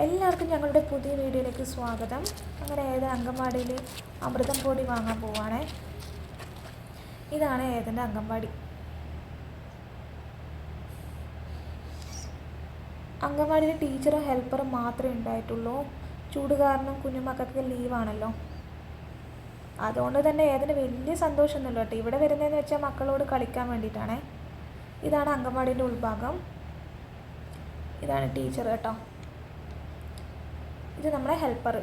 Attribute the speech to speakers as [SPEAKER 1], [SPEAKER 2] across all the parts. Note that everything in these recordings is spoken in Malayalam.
[SPEAKER 1] എല്ലാവർക്കും ഞങ്ങളുടെ പുതിയ വീഡിയോയിലേക്ക് സ്വാഗതം. അങ്ങനെ ഏത് അങ്കൻവാടിയിൽ അമൃതം പൊടി വാങ്ങാൻ പോവാണേ. ഇതാണ് ഏതിന്റെ അംഗൻവാടി? അങ്കൻവാടിയിൽ ടീച്ചറും ഹെൽപ്പറും മാത്രമേ ഉണ്ടായിട്ടുള്ളൂ. ചൂട് കാരണം കുഞ്ഞുമക്കൾക്ക് ലീവാണല്ലോ. അതുകൊണ്ട് തന്നെ ഏതിന് വലിയ സന്തോഷമൊന്നുമില്ല കേട്ടോ. ഇവിടെ വരുന്നതെന്ന് വെച്ചാൽ മക്കളോട് കളിക്കാൻ വേണ്ടിയിട്ടാണേ. ഇതാണ് അങ്കൻവാടിന്റെ ഉൾഭാഗം. ഇതാണ് ടീച്ചർ കേട്ടോ. ഇത് നമ്മുടെ ഹെൽപ്പർ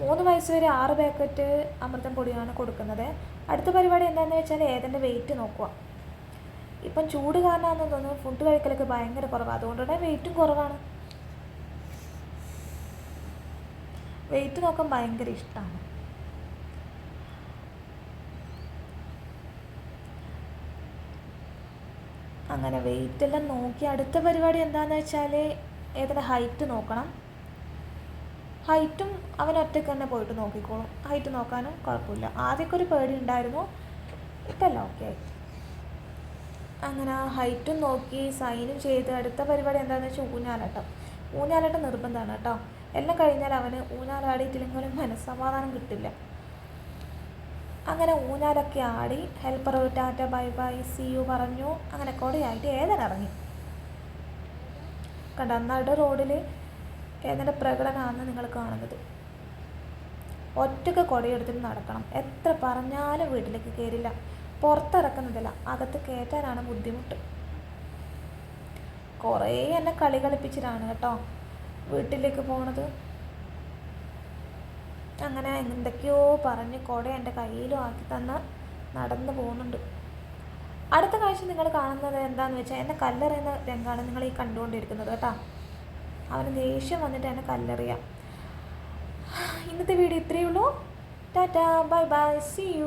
[SPEAKER 1] മൂന്ന് വയസ്സ് വരെ ആറ് പാക്കറ്റ് അമൃതം പൊടിയാണ് കൊടുക്കുന്നത്. അടുത്ത പരിപാടി എന്താണെന്ന് വെച്ചാൽ ഏതിന്റെ വെയിറ്റ് നോക്കുക. ഇപ്പം ചൂട് കാരണമാണെന്ന് തോന്നുന്നു ഫുഡ് കഴിക്കലൊക്കെ ഭയങ്കര കുറവാണ് അതുകൊണ്ട് തന്നെ വെയിറ്റും കുറവാണ്. വെയിറ്റ് നോക്കാൻ ഭയങ്കര ഇഷ്ടമാണ് അങ്ങനെ വെയിറ്റ് എല്ലാം നോക്കി അടുത്ത പരിപാടി എന്താണെന്ന് വെച്ചാൽ ഏതിന്റെ ഹൈറ്റ് നോക്കണം. ഹൈറ്റും അവൻ ഒറ്റയ്ക്ക് തന്നെ പോയിട്ട് നോക്കിക്കോളും. ഹൈറ്റ് നോക്കാനും കുഴപ്പമില്ല. ആദ്യമൊക്കെ ഒരു പേടി ഉണ്ടായിരുന്നു. ഇപ്പം എല്ലാം ഓക്കെ ആയി. അങ്ങനെ ഹൈറ്റും നോക്കി സൈനും ചെയ്ത് അടുത്ത പരിപാടി എന്താണെന്ന് വെച്ചാൽ ഊഞ്ഞാലാട്ടം. ഊഞ്ഞാലാട്ടം നിർബന്ധമാണ് കേട്ടോ. എല്ലാം കഴിഞ്ഞാൽ അവന് ഊഞ്ഞാലാടിയിട്ടില്ലെങ്കിലും മനസ്സമാധാനം കിട്ടില്ല. അങ്ങനെ ഊഞ്ഞാലൊക്കെ ആടി helper tata bye bye see you പറഞ്ഞു. അങ്ങനെ കൊടയായിട്ട് ഏതൻ ഇറങ്ങി. കണ്ട അന്നാളുടെ റോഡിൽ ഏതിന്റെ പ്രകടനമാണ് നിങ്ങൾ കാണുന്നത്. ഒറ്റയ്ക്ക് കൊടിയെടുത്തിട്ട് നടക്കണം. എത്ര പറഞ്ഞാലും വീട്ടിലേക്ക് കയറില്ല പുറത്തിറക്കുന്നതല്ല അകത്ത് കയറ്റാനാണ് ബുദ്ധിമുട്ട്. കുറേ എന്നെ കളി കളിപ്പിച്ചിട്ടാണ് കേട്ടോ വീട്ടിലേക്ക് പോണത്. അങ്ങനെ എന്തൊക്കെയോ പറഞ്ഞ് കുട എന്റെ കയ്യിലും ആക്കി തന്ന് നടന്നു പോകുന്നുണ്ട്. അടുത്ത കാഴ്ച നിങ്ങൾ കാണുന്നത് എന്താണെന്ന് വെച്ചാൽ എന്നെ കല്ലെറിയുന്ന രംഗമാണ് നിങ്ങൾ ഈ കണ്ടുകൊണ്ടിരിക്കുന്നത് കേട്ടോ. അവന് ദേഷ്യം വന്നിട്ട് എന്നെ കല്ലെറിയാം. ഇന്നത്തെ വീഡിയോ ഇത്രയേ ഉള്ളൂ. Tata bye bye see you